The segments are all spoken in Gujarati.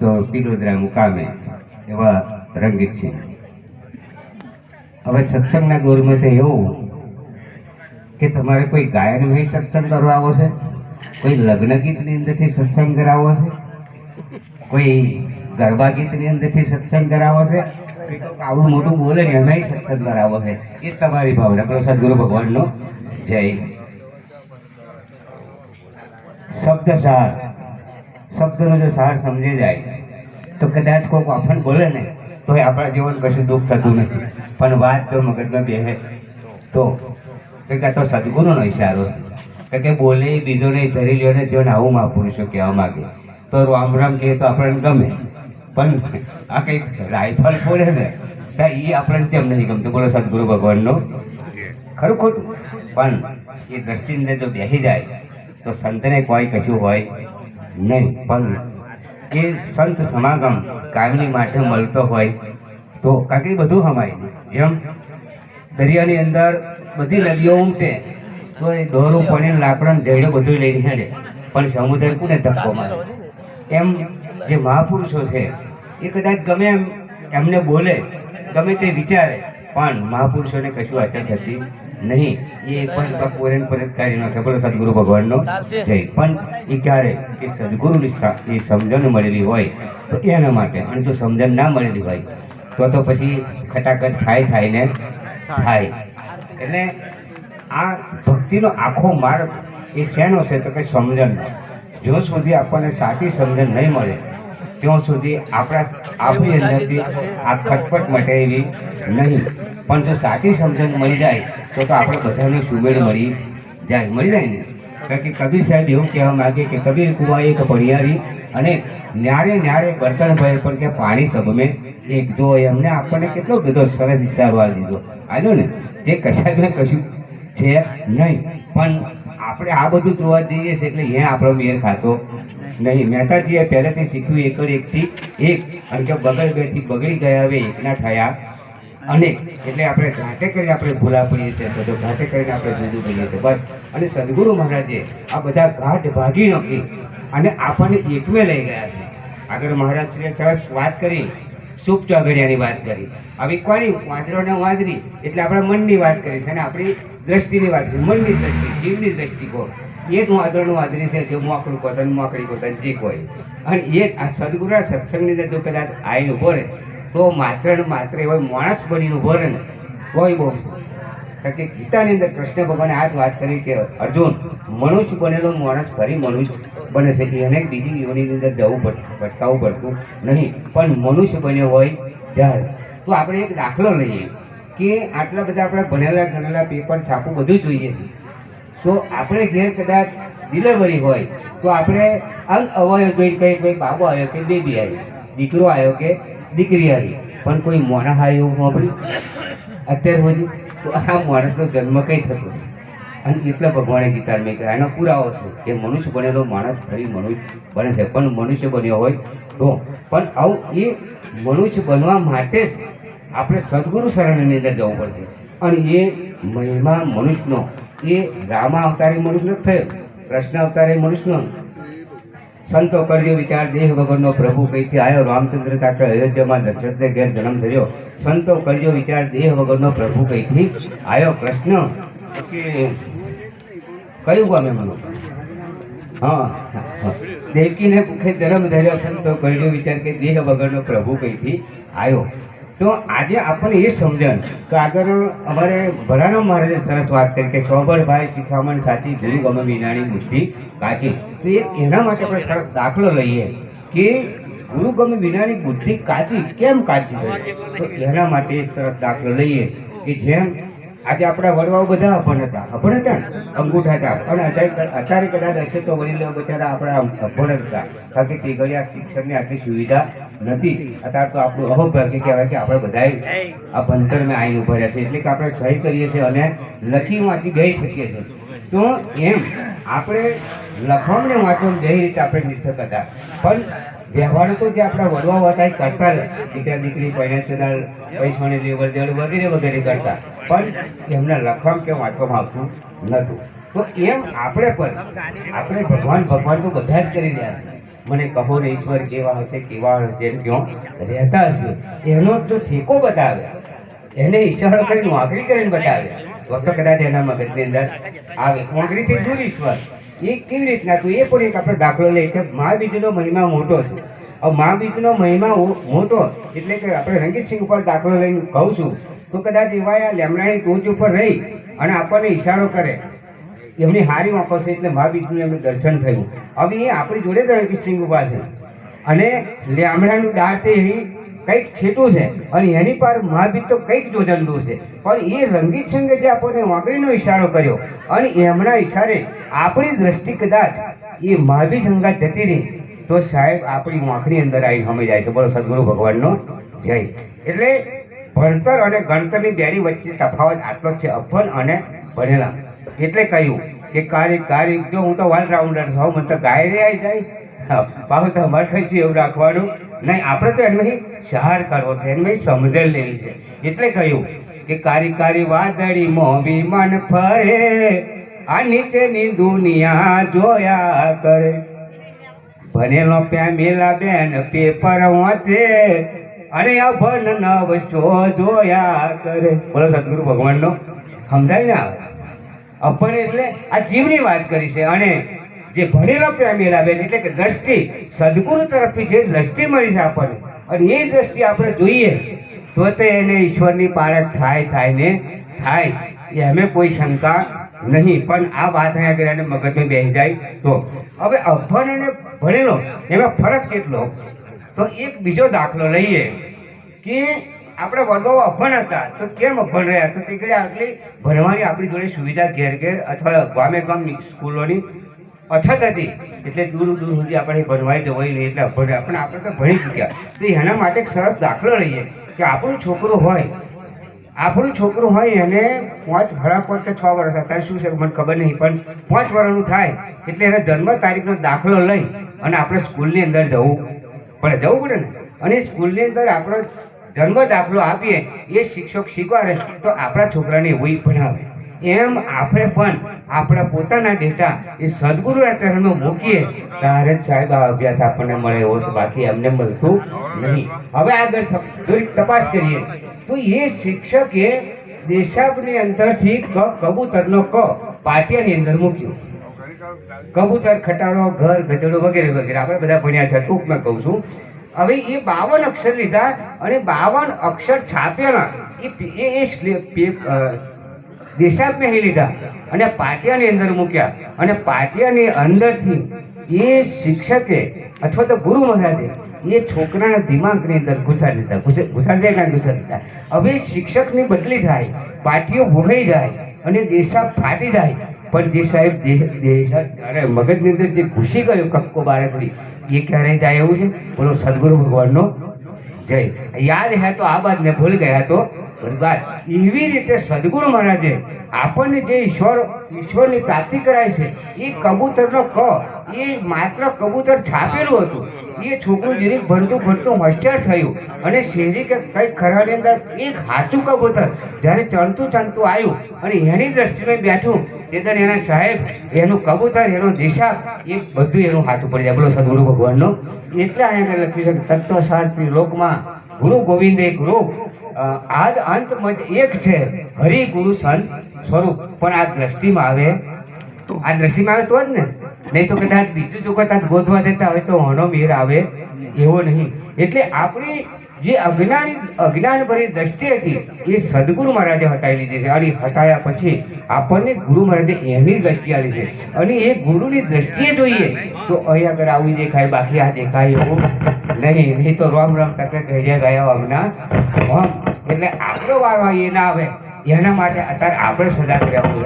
તો પિલોદરા મુકામે એવા રંગીતસિંહ હવે સત્સંગના ગોરમાં તો એવું કે તમારે કોઈ ગાયનમાં સત્સંગ કરવા આવો છે? કોઈ લગ્ન ગીતની અંદરથી સત્સંગ કરાવવો છે? કોઈ ગરબા ગીતની અંદરથી સત્સંગ કરાવો છે? આવડું મોટું બોલે ને એમાં સત્સંગ કરાવવો છે? એ તમારી ભાવના. કરો સદગુરુ ભગવાનનો જય. શબ્દ સાર શબ્દનો જો સાર સમજી જાય, તો કદાચ કોઈક વાફણ બોલે ને તો એ આપણા જીવન કશું દુઃખ થતું નથી. પણ વાત તો મગજમાં બેહે. તો કે તો સદગુરુનો ઇશારો છે. કે બોલે બીજો નહીં, ધરી લ્યો ને જીવન આવું મહાપુરુષો કહેવા માગે. તો રામ રામ કહે તો આપણને ગમે. પણ આ કંઈક રાઇફલ બોલે ને, તો એ આપણને કેમ નહીં ગમતું? બોલો સદગુરુ ભગવાનનો. ખરું ખોટું. પણ એ દ્રષ્ટિને જો બેસી જાય, તો સંતને કોઈ કશું હોય નહીં પણ એ સંત સમાગમ કાયમી માટે મળતો હોય તો કારણ બધું હમાય જેમ દરિયાની અંદર બધી નદીઓ ઉમટે, તો એ દોરું પાણી લાકડા જડ્યો બધું લઈને હેડે. પણ સમુદ્ર કોને ધક્કો મારે? એમ જે મહાપુરુષો છે, એ કદાચ ગમે એમ એમને બોલે, ગમે તે વિચારે, પણ મહાપુરુષોને કશું અસર થતી નહીં એ પણ પોરેન પરત નો નાખે. બોલો સદગુરુ ભગવાનનો જય. પણ એ ક્યારે? એ સદગુરુની એ સમજણ મળેલી હોય. તો એના માટે અને જો સમજણ ના મળેલી હોય તો તો પછી ખટાખટ થાય થાય ને થાય. એટલે આ ભક્તિનો આખો માર્ગ એ શેનો છે? તો કંઈ સમજણ જો સુધી આપણને સાચી સમજણ નહીં મળે ત્યાં સુધી આપણા આપણી અંદરથી આ ખટપટ મટે નહીં, પણ જો સાચી સમજણ મળી જાય, તો તો આપણે બધાને સુમેળ મળી જાય મળી જાય ને? કારણ કે કબીર સાહેબ એવું કહેવા માગે કે કબીર કુવા એક પડિયારી અને ન્યારે ન્યારે બર્તન ભરે પણ કે પાણી સબમે એક જો એમને આપણને કેટલો બધો સરસ વિચારો આવી દીધો. આવ્યો ને? તે ને કશું છે નહીં, પણ આપણે આ બધું જોવા જઈએ છીએ એટલે અહીંયા આપણો મેર ખાતો નહીં. મહેતાજીએ પહેલેથી શીખ્યું એકડ એકથી. એક અને કે બગડ બેથી બગડી ગયા હવે એકના થયા અને એટલે આપણે ઘાટે કરીને આપણે ભૂલા પડીએ છીએ. તો ઘાટે કરીને આપણે જુદું કરીએ છીએ. બસ. અને સદગુરુ મહારાજે આ બધા ઘાટ ભાગી નાખી અને આપણને એકમે લઈ ગયા છે. આગળ મહારાજશ્રીએ સરસ વાત કરી. શુભ ચોગડિયાની વાત કરી. આવી કોની? વાંદરો ને વાંદરી. એટલે આપણા મનની વાત કરી છે અને આપણી દ્રષ્ટિની વાત છે, મનની દ્રષ્ટિ જીવની દ્રષ્ટિ કહો એક વાદળનું વાદળી છે, જે મોકળું કોતન મોકળી કોતન જે હોય. અને એક આ સદગુરુના સત્સંગની અંદર જો કદાચ આવીને ઊભો રહે, તો માત્ર ને માત્ર એવો માણસ બનીને ઊભો રહે ને કોઈ બહુ. કારણ કે ગીતાની અંદર કૃષ્ણ ભગવાને આ જ વાત કરી કે, અર્જુન, મનુષ્ય બનેલો માણસ ફરી મનુષ્ય બને છે. એને બીજી યોનિની અંદર જવું ભટકાવવું પડતું નહીં. પણ મનુષ્ય બન્યો હોય ત્યારે. તો આપણે એક દાખલો લઈએ. કે આટલા બધા આપણે ભણેલા ગણેલા પેપર છાપું બધું જોઈએ છે. તો આપણે ઘેર કદાચ ડિલિવરી હોય, તો આપણે અંગ અવયવ જોઈને કહીએ કોઈ બાબો આવ્યો કે બેબી આવી, દીકરો આવ્યો કે દીકરી આવી, પણ કોઈ મોણા આવ્યો સાંભળ્યું અત્યાર સુધી તો આ માણસનો જન્મ કંઈ થતો અને એટલે ભગવાને ગીતા મેં કહ્યા એનો પુરાવો છે કે મનુષ્ય બનેલો માણસ ફરી મનુષ્ય બને છે, પણ મનુષ્ય બન્યો હોય તો. પણ આવું એ મનુષ્ય બનવા માટે જ આપણે સદગુરુ શરણની અંદર જવું પડશે. અને એ મહિમા મનુષ્યનો, એ રામા અવતારી મનુષ્યનો જ થયો. કૃષ્ણ અવતારી મનુષ્યનો. સંતો કર્યો, વિચાર, દેહ વગરનો પ્રભુ કઈથી આવ્યો રામચંદ્ર કાકા અયોધ્યામાં દશરથને ઘેર જન્મ થયો. સંતો કર્યો, વિચાર, દેહ વગરનો પ્રભુ કઈથી આવ્યો કૃષ્ણ. કે કયું ગમે મને હા. દેવકીને કુખે જન્મ ધર્યો સંતો કર્યો, વિચાર કે દેહ વગરનો પ્રભુ કઈથી આવ્યો તો આજે આપણને એ સમજણ કે આગળ અમારે ભરાનો મહારાજે સરસ વાત કરી કે સોબરભાઈ શિખામણ સાચી ગુરુ ગમે વિનાની મુક્તિ કાચી. તો એ એના માટે આપણે સરસ દાખલો લઈએ કે ગુરુ ગમે વિનાની બુદ્ધિ, કાચી કેમ કાચી તો એના માટે એક સરસ દાખલો લઈએ કે જેમ આજે આપણા વડવાઓ બધા અભણ હતા અભણ હતા ને? અંગૂઠા હતા. પણ અત્યારે કદાચ હશે તો વડીલો બચારા આપણા અભણ જ હતા. કારણ કે તે ઘડી આ શિક્ષણની આટલી સુવિધા નથી. અત્યારે તો આપણું અહોભાગ્ય કહેવાય કે આપણે બધાય આ ભણતરમાં આવીને ઊભા રહ્યા છે એટલે કે આપણે સહી કરીએ છીએ અને લખી વાંચી ગઈ શકીએ છીએ. તો એમ, આપણે લખવાને વાંચવાનું જે રીતે આપણે નિર્થક હતા. પણ વ્યવહાર તો જે આપણા વડવા હતા એ કરતા. દીકરા, દીકરી પહેલા પૈસાને લેવડ દેવડ વગેરે વગેરે કરતા. પણ એમને લખવામાં કે વાંચવામાં આવતું નહોતું તો એમ આપણે પણ, આપણે ભગવાન ભગવાન તો બધા જ કરી રહ્યા છે. મને કહો ને ઈશ્વર કેવા હશે કેવા હશે ક્યાં. રહેતા હશે. એનો જો ઠેકો બતાવે. એને ઈશ્વર કરીને નોકરી કરીને બતાવે. તો તો કદાચ એના મગજની અંદર આવે. નોકરીથી દૂર ઈશ્વર. એ કેવી રીતના તું એ પણ એક આપણે દાખલો લઈએ કે મહાબીજનો મહિમા મોટો છે. હવે મહાબીજનો મહિમા મોટો એટલે કે આપણે રંગીતસિંહ ઉપર દાખલો લઈને કહું છું, તો કદાચ એવા આ લેમડાની ટોચ ઉપર રહી અને આપણને ઈશારો કરે. એમની હારી વાપરશે એટલે મહાબીજનું એમને દર્શન થયું. હવે એ આપણી જોડે જ રણજીતસિંહ ઊભા છે. અને લેમડાનું દાંત એવી કંઈક છેટું છે અને એની પર મહાવીર તો કંઈક જોજંડું છે. પણ એ રંગીત સંઘે જે આપણને વાંકડીનો ઈશારો કર્યો અને એમના ઈશારે આપણી દ્રષ્ટિ કદાચ એ મહાવીર બીજ જતી રહી, તો સાહેબ આપણી વાંકડી અંદર આવી સમય જાય છે. બોલો સદગુરુ ભગવાનનો જય. એટલે ભણતર અને ગણતરની બેરી વચ્ચે તફાવત આટલો છે અફન અને ભણેલા. એટલે કહ્યું કે કારી કારી જો હું તો ઓલ રાઉન્ડર છું મને તો ગાય આવી જાય. પાછું તો કહીશું એવું રાખવાનું નહીં, આપણે તો એમને સહાર કરવો છે એમને સમજણ લેવી છે. એટલે કહ્યું કે કારી કારી વાદળી મોવી મન ફરે, આ નીચેની દુનિયા જોયા કરે. ભણેલો પેમેલા બેન પેપર વાંચે, અને અભન નવ શો જોયા કરે. બોલો સદગુરુ ભગવાનનો, સમજાય ને અભણ એટલે આ જીવની વાત કરી છે, અને જે ભણેલો પ્રેમેલા બેન એટલે કે દ્રષ્ટિ, સદગુરુ તરફથી જે દ્રષ્ટિ મળી છે આપણને, અને એ દ્રષ્ટિ આપણે જોઈએ, તો તે એને ઈશ્વરની પાળે થાય થાય ને થાય, એ અમે કોઈ શંકા નહીં. પણ આ વાત અહીંયા આગળ એને મગજમાં બેસી જાય તો. હવે અભણ અને ભણેલો, એમાં ફરક કેટલો? તો એક બીજો દાખલો લઈએ, કે આપણે વડવાઓ અભણ હતા, તો કેમ અભણ રહ્યા? તો તે આટલી ભણવાની આપણી જોડે સુવિધા ઘેર ઘેર અથવા ગામે ગામ સ્કૂલોની અછત હતી એટલે દૂર દૂર સુધી આપણે ભણવાય જવાય નહીં એટલે ભણ્યા પણ આપણે તો ભણી ચૂક્યા. તો એના માટે એક સરસ દાખલો લઈએ કે આપણું છોકરો હોય આપણું છોકરું હોય એને પાંચ ભરા પાંચ છ વર્ષ. અત્યારે શું છે? મને ખબર નહીં. પણ પાંચ વર્ષનું થાય. એટલે એને જન્મ તારીખનો દાખલો લઈ અને આપણે સ્કૂલની અંદર જવું. પડે જવું પડે ને? અને સ્કૂલની અંદર આપણો જન્મ દાખલો આપીએ, એ શિક્ષક શીખવાડે, તો આપણા છોકરાને એવું ભણાવે એમ આપણે પણ આપણા પોતાના ડેટા એ સદગુરુના ચરણમાં મૂકીએ ત્યારે જ સાહેબ આ અભ્યાસ આપણને મળે એવો છે. બાકી એમને મળતું નહીં. હવે આગળ થોડીક તપાસ કરીએ. તો એ શિક્ષકે દેશાબની અંતરથી ક, કબૂતરનો ક પાટિયાની અંદર મૂક્યો. કબૂતર, ખટારો, ઘર, ગધેડો વગેરે વગેરે. આપણે બધા ભણ્યા છે, ટૂંકમાં કહું છું. હવે એ બાવન અક્ષર લીધા અને બાવન અક્ષર છાપેલા એ પે- એ એ સ્લે- પે- અ, દેશાબમાં એ લીધા અને પાટિયાની અંદર મૂક્યા. અને પાટિયાની અંદરથી એ શિક્ષકે અથવા તો ગુરુ મહારાજે એ છોકરાના દિમાગની અંદર ઘુસાડી દીધા. ઘુસાડી દે કાં ઘુસાડી દીધા. હવે શિક્ષકની બદલી થાય પાટીઓ ભોગાઈ જાય અને દેશા ફાટી જાય. પણ જે સાહેબ અરે મગજની અંદર જે ઘૂસી ગયો કપકો બારે એ ક્યારે જાય એવું છે? બોલો સદગુરુ ભગવાનનો જય. યાદ હે તો આ બાદ ને ભૂલ ગયા તો? બરબાદ એવી રીતે સદગુરુ મહારાજે આપણને જે ઈશ્વર, ઈશ્વરની પ્રાપ્તિ કરાય છે, એ કબૂતરનો ક, એ માત્ર કબૂતર છાપેલું હતું. એ છોકરું જીરીક ભણતું ભણતું હોશિયાર થયું અને શેરી કે કંઈક ખરાની અંદર એક હાચું કબૂતર જ્યારે ચણતું ચણતું આવ્યું અને એની દ્રષ્ટિમાં બેઠું તે એના સાહેબ, એનું કબૂતર, એનો દિશા, એ બધું એનું હાથું પડી જાય. બોલો સદગુરુ ભગવાનનો. એટલે અહીંયા લખ્યું છે તત્વશાસ્ત્રી લોકમાં ગુરુ ગોવિંદ એક રૂપ. આજ અંત મજ એક છે હરિ ગુરુ સંત સ્વરૂપ. પણ આ દ્રષ્ટિમાં આવે, આ દ્રષ્ટિમાં આવે તો જ ને. નહીં તો કદાચ બીજું જો કદાચ ગોતવા દેતા હોય તો હણો મેર આવે. એવો નહીં. એટલે આપણી જે અજ્ઞાની અજ્ઞાન ભરી દ્રષ્ટિ હતી, એ સદગુરુ મહારાજે હટાવી લીધી છે. અને હટાયા પછી આપણને ગુરુ મહારાજે એની દ્રષ્ટિ આવી છે. અને એ ગુરુની દ્રષ્ટિએ જોઈએ, તો અહીં આગળ આવું દેખાય, બાકી આ દેખાય એવું નહીં. નહીં તો રોમ રોમ તકે કહેજે ગયા હમણાં હમ એટલે આપણો વારો એ ના આવે. એના માટે અત્યારે આપણે સજાગ રહેવું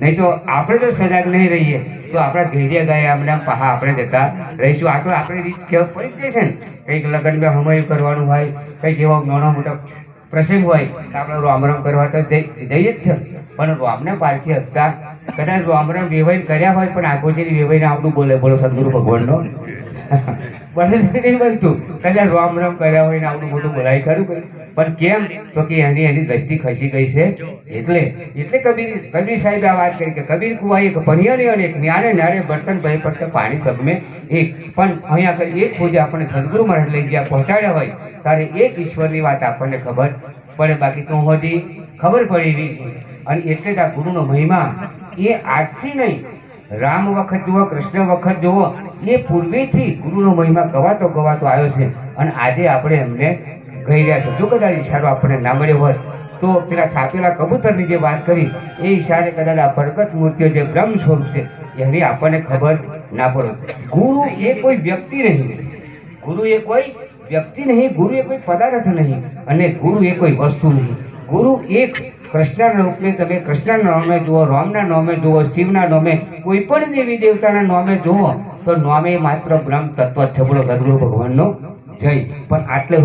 નહીં તો આપણે જો સજાગ નહીં રહીએ તો આપણા ધૈર્ય ગયા હમણાં પહા આપણે જતા રહીશું. આ તો આપણે રીત કેવું પડી જ જાય છે ને, કંઈક લગ્નમાં હમયું કરવાનું હોય, કંઈક એવો નાનો મોટો પ્રસંગ હોય, તો આપણે રામ રામ કરવા તો જઈએ જ છે. પણ રામને પારખી હતા કદાચ રામ રામ વેવાઈ કર્યા હોય, પણ આગોજીની વ્યવહાર આપણું બોલે, બોલો, સદગુરુ ભગવાનનો. બને નહીં બનતું. કદાચ રામ રામ કર્યા હોય ને આવડું મોટું બોલાય ખરું કોઈ પણ કેમ? તો કે એની એની દ્રષ્ટિ ખસી ગઈ છે. એટલે એટલે કબીર કબીર સાહેબે આ વાત કરી કે કબીર કુવા એક ભણિયાને અને એક ન્યારે ન્યારે બર્તન ભય પડતા પાણી સબમે એક. પણ અહીંયા કરી એક ખોજે આપણે સદગુરુ મહારાજ લઈ ગયા, પહોંચાડ્યા હોય ત્યારે એક ઈશ્વરની વાત આપણને ખબર પડે. બાકી તો હોતી ખબર પડી એવી. અને એટલે જ આ ગુરુનો મહિમા. એ આજથી નહીં. રામ વખત જુઓ, કૃષ્ણ વખત જુઓ એ પૂર્વેથી ગુરુનો મહિમા ગવાતો ગવાતો આવ્યો છે. અને આજે આપણે એમને કહી રહ્યા છે જો કદાચ ઈશારો આપણને ના મળ્યો હોત, તો પેલા છાપેલા કબૂતરની જે વાત કરી, એ ઈશારે કદાચ આ પ્રગટ મૂર્તિઓ જે બ્રહ્મ સ્વરૂપ છે, એની આપણને ખબર ના પડે ગુરુ એ કોઈ વ્યક્તિ નહીં. ગુરુ એ કોઈ વ્યક્તિ નહીં, ગુરુ એ કોઈ પદાર્થ નહીં અને ગુરુ એ કોઈ વસ્તુ નહીં. ગુરુ એક કૃષ્ણના રૂપને તમે કૃષ્ણના નામે જુઓ, રામના નામે જુઓ, શિવના નામે કોઈ પણ દેવી દેવતાના નામે જુઓ, તો નામે માત્ર બ્રહ્મ તત્વ જ છે ભગવાનનો જય. પણ આટલે